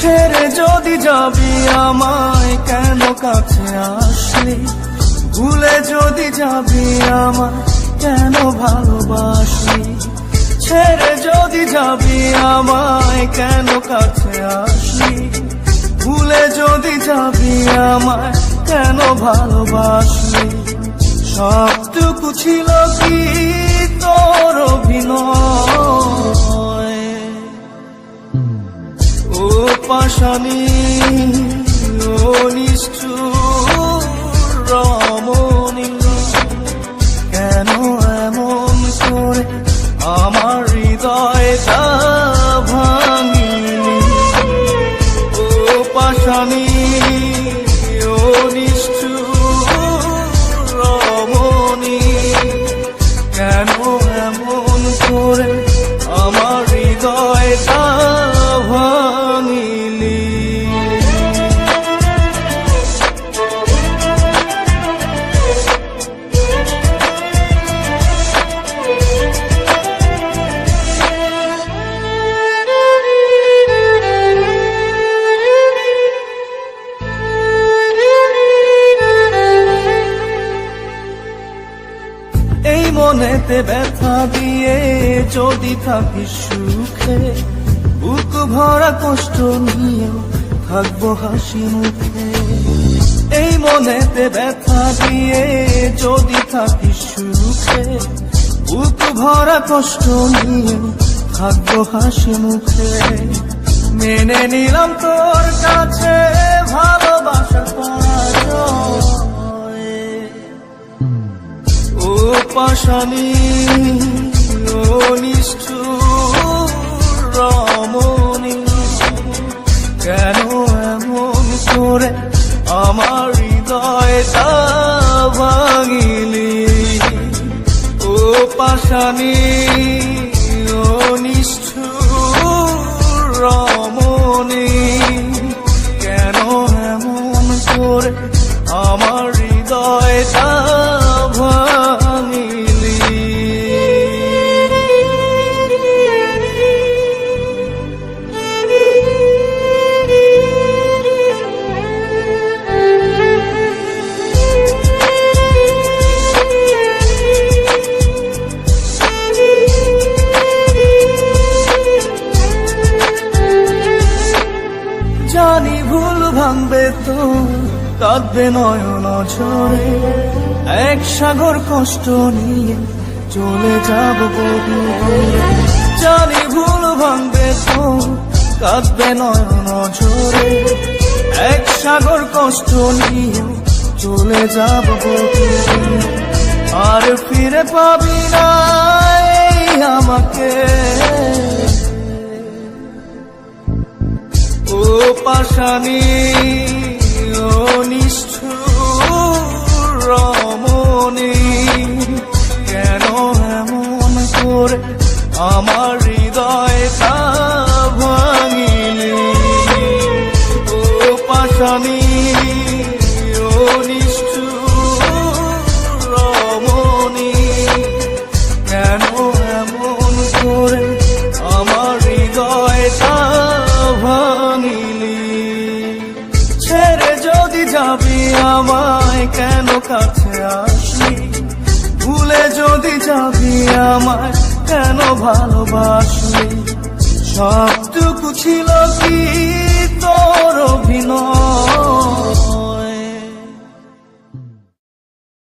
ছেড়ে যদি যাবি আমায়, কেন কাছে আসলি? ভুলে যদি যাবি আমায়, কেন ভালোবাসি ছেড়ে যদি যাবি আমায়, কেন কাছে আসলি? ভুলে যদি যাবি আমায়, কেন ভালোবাসি সবটুকু ছিল কি? মনেতে ব্যথা দিয়ে যদি থাকিস সুখে, বুক ভরা কষ্ট নিয়ে থাকব হাসি মুখে। এই মনেতে ব্যথা দিয়ে যদি থাকিস সুখে, বুক ভরা কষ্ট নিয়ে থাকব হাসি মুখে। মেনে নিলাম তোর কাছে ভালোবাসা পরাজয় পাশানি নিষ্ঠুর রমণী কেন এমন করে আমার হৃদয়টা ভাঙিলি? ও পাশানি তো কাঁদবে নয়ন ঝরে। এক সাগর কষ্ট নিয়ে চলে যাব জানি ভুল ভাঙবে তো কাঁদবে নয়ন ঝরে। এক সাগর কষ্ট নিয়ে চলে যাব আর ফিরে পাবি না আমাকে। পাশানি ও নিষ্ঠুর রমণী, কেন এমন করে আমার হৃদয়টা ভাঙিলি? ও পাশানি ও নিষ্ঠুর রমণী, কেন এমন করে আমায় কেন কাছে আসলি? ভুলে যদি যাবি আমায় কেন ভালোবাসলি? সবটুকু ছিল কি তোর